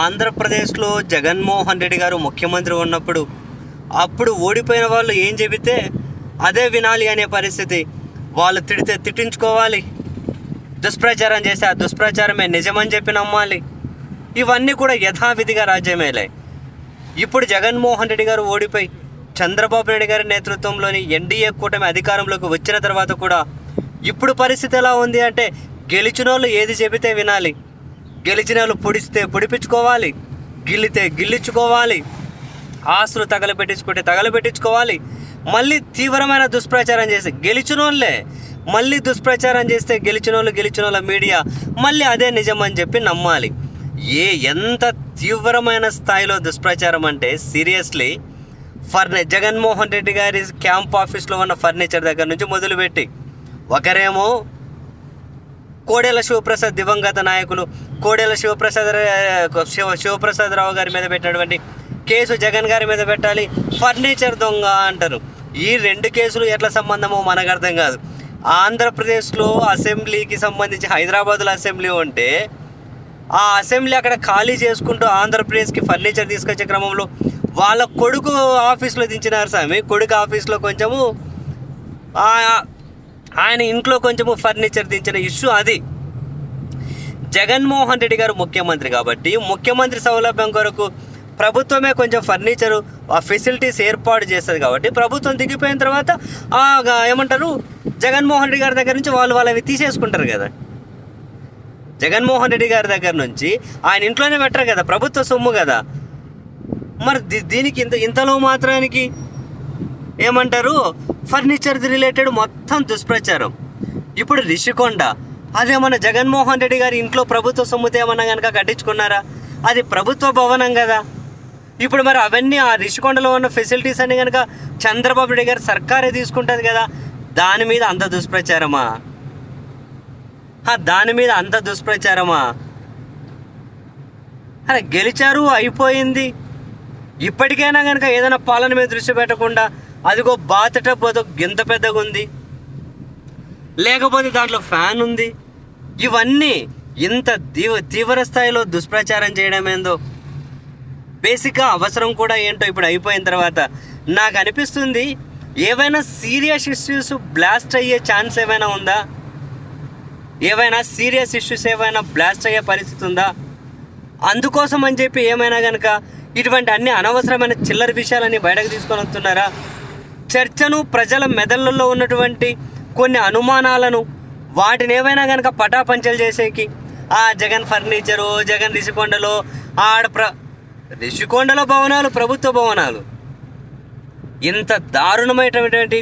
ఆంధ్రప్రదేశ్లో జగన్మోహన్ రెడ్డి గారు ముఖ్యమంత్రి ఉన్నప్పుడు అప్పుడు ఓడిపోయిన వాళ్ళు ఏం చెబితే అదే వినాలి అనే పరిస్థితి. వాళ్ళు తిడితే తిట్టించుకోవాలి. దుష్ప్రచారం చేసే ఆ దుష్ప్రచారమే నిజమని చెప్పి నమ్మాలి. ఇవన్నీ కూడా యథావిధిగా రాజ్యమేలే. ఇప్పుడు జగన్మోహన్ రెడ్డి గారు ఓడిపోయి చంద్రబాబు నాయుడు గారి నేతృత్వంలోని ఎన్డీఏ కూటమి అధికారంలోకి వచ్చిన తర్వాత కూడా ఇప్పుడు పరిస్థితి ఎలా ఉంది అంటే గెలిచిన వాళ్ళు ఏది చెబితే వినాలి. గెలిచిన వాళ్ళు పొడిస్తే పొడిపించుకోవాలి. గిల్లితే గిల్లించుకోవాలి. ఆస్తులు తగలబెట్టించుకుంటే తగలబెట్టించుకోవాలి. మళ్ళీ తీవ్రమైన దుష్ప్రచారం చేసి గెలిచిన వాళ్ళే మళ్ళీ దుష్ప్రచారం చేస్తే గెలిచిన వాళ్ళు గెలిచిన వాళ్ళ మీడియా మళ్ళీ అదే నిజం అని చెప్పి నమ్మాలి. ఏ ఎంత తీవ్రమైన స్థాయిలో దుష్ప్రచారం అంటే సీరియస్లీ ఫర్ని జగన్మోహన్ రెడ్డి గారి క్యాంప్ ఆఫీస్లో ఉన్న ఫర్నిచర్ దగ్గర నుంచి మొదలుపెట్టి. ఒకరేమో కోడెల శివప్రసాద్ దివంగత నాయకులు కోడెల శివప్రసాద్ శివ శివప్రసాద్ రావు గారి మీద పెట్టినటువంటి కేసు జగన్ గారి మీద పెట్టాలి ఫర్నిచర్ దొంగ అంటారు. ఈ రెండు కేసులు ఎట్లా సంబంధమో మనకు అర్థం కాదు. ఆంధ్రప్రదేశ్లో అసెంబ్లీకి సంబంధించి హైదరాబాద్లో అసెంబ్లీ ఉంటే ఆ అసెంబ్లీ అక్కడ ఖాళీ చేసుకుంటూ ఆంధ్రప్రదేశ్కి ఫర్నిచర్ తీసుకొచ్చే క్రమంలో వాళ్ళ కొడుకు ఆఫీస్లో దించినారు స్వామి కొడుకు ఆఫీస్లో కొంచెము ఆయన ఇంట్లో కొంచెము ఫర్నిచర్ దించిన ఇష్యూ అది. జగన్మోహన్ రెడ్డి గారు ముఖ్యమంత్రి కాబట్టి ముఖ్యమంత్రి సౌలభ్యం కొరకు ప్రభుత్వమే కొంచెం ఫర్నిచరు ఆ ఫెసిలిటీస్ ఏర్పాటు చేస్తుంది కాబట్టి ప్రభుత్వం దిగిపోయిన తర్వాత ఆ ఏమంటారు? జగన్మోహన్ రెడ్డి గారి దగ్గర నుంచి వాళ్ళు వాళ్ళవి తీసేసుకుంటారు కదా. జగన్మోహన్ రెడ్డి గారి దగ్గర నుంచి ఆయన ఇంట్లోనే పెట్టరు కదా ప్రభుత్వ సొమ్ము కదా. మరి దీ- దీనికి ఇంత ఇంతలో మాత్రానికి ఏమంటారు? ఫర్నిచర్ది రిలేటెడ్ మొత్తం దుష్ప్రచారం. ఇప్పుడు రిషికొండ అదేమన్నా జగన్మోహన్ రెడ్డి గారి ఇంట్లో ప్రభుత్వ సొమ్ముతో ఏమన్నా కనుక కట్టించుకున్నారా? అది ప్రభుత్వ భవనం కదా. ఇప్పుడు మరి అవన్నీ ఆ రిషికొండలో ఉన్న ఫెసిలిటీస్ అన్ని కనుక చంద్రబాబు నాయుడు గారు సర్కారే తీసుకుంటుంది కదా. దాని మీద అంత దుష్ప్రచారమా? దాని మీద అంత దుష్ప్రచారమా? అరే గెలిచారు అయిపోయింది. ఇప్పటికైనా కనుక ఏదైనా పాలన మీద దృష్టి పెట్టకుండా అదిగో బాతట పోతే గింత పెద్దగా ఉంది. లేకపోతే దాంట్లో ఫ్యాన్ ఉంది. ఇవన్నీ ఇంత తీవ్ర తీవ్ర స్థాయిలో దుష్ప్రచారం చేయడం ఏందో? బేసిక్గా అవసరం కూడా ఏంటో ఇప్పుడు అయిపోయిన తర్వాత నాకు అనిపిస్తుంది ఏవైనా సీరియస్ ఇష్యూస్ బ్లాస్ట్ అయ్యే ఛాన్స్ ఏమైనా ఉందా? ఏవైనా సీరియస్ ఇష్యూస్ ఏమైనా బ్లాస్ట్ అయ్యే పరిస్థితి ఉందా? అందుకోసం అని చెప్పి ఏమైనా కనుక ఇటువంటి అన్ని అనవసరమైన చిల్లర విషయాలని బయటకు తీసుకొని వస్తున్నారా? చర్చను ప్రజల మెదళ్ళల్లో ఉన్నటువంటి కొన్ని అనుమానాలను వాటిని ఏమైనా కనుక పటాపంచలు చేసేకి ఆ జగన్ ఫర్నిచరు జగన్ రిషికొండలో ఆడ ప్ర రిషికొండలో భవనాలు ప్రభుత్వ భవనాలు. ఇంత దారుణమైనటువంటి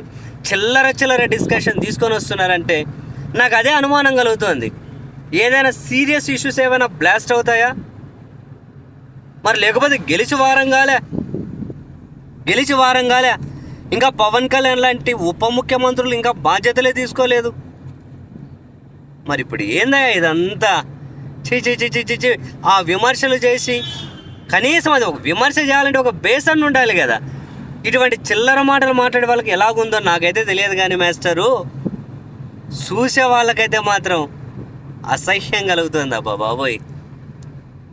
చిల్లర చిల్లర డిస్కషన్ తీసుకొని వస్తున్నారంటే నాకు అదే అనుమానం కలుగుతోంది. ఏదైనా సీరియస్ ఇష్యూస్ ఏమైనా బ్లాస్ట్ అవుతాయా? మరి లేకపోతే గెలిచి వారం కాలే గెలిచి వారం కాలే ఇంకా పవన్ కళ్యాణ్ లాంటి ఉప ముఖ్యమంత్రులు ఇంకా బాధ్యతలే తీసుకోలేదు. మరి ఇప్పుడు ఏందా ఇదంతా? చీ చీ చీ చీ చీ ఆ విమర్శలు చేసి కనీసం అది ఒక విమర్శ చేయాలంటే ఒక బేసన్ ఉండాలి కదా. ఇటువంటి చిల్లర మాటలు మాట్లాడే వాళ్ళకి ఎలాగుందో నాకైతే తెలియదు కానీ మాస్టరు. చూసే వాళ్ళకైతే మాత్రం అసహ్యం కలుగుతుంది అబ్బా బాబోయ్.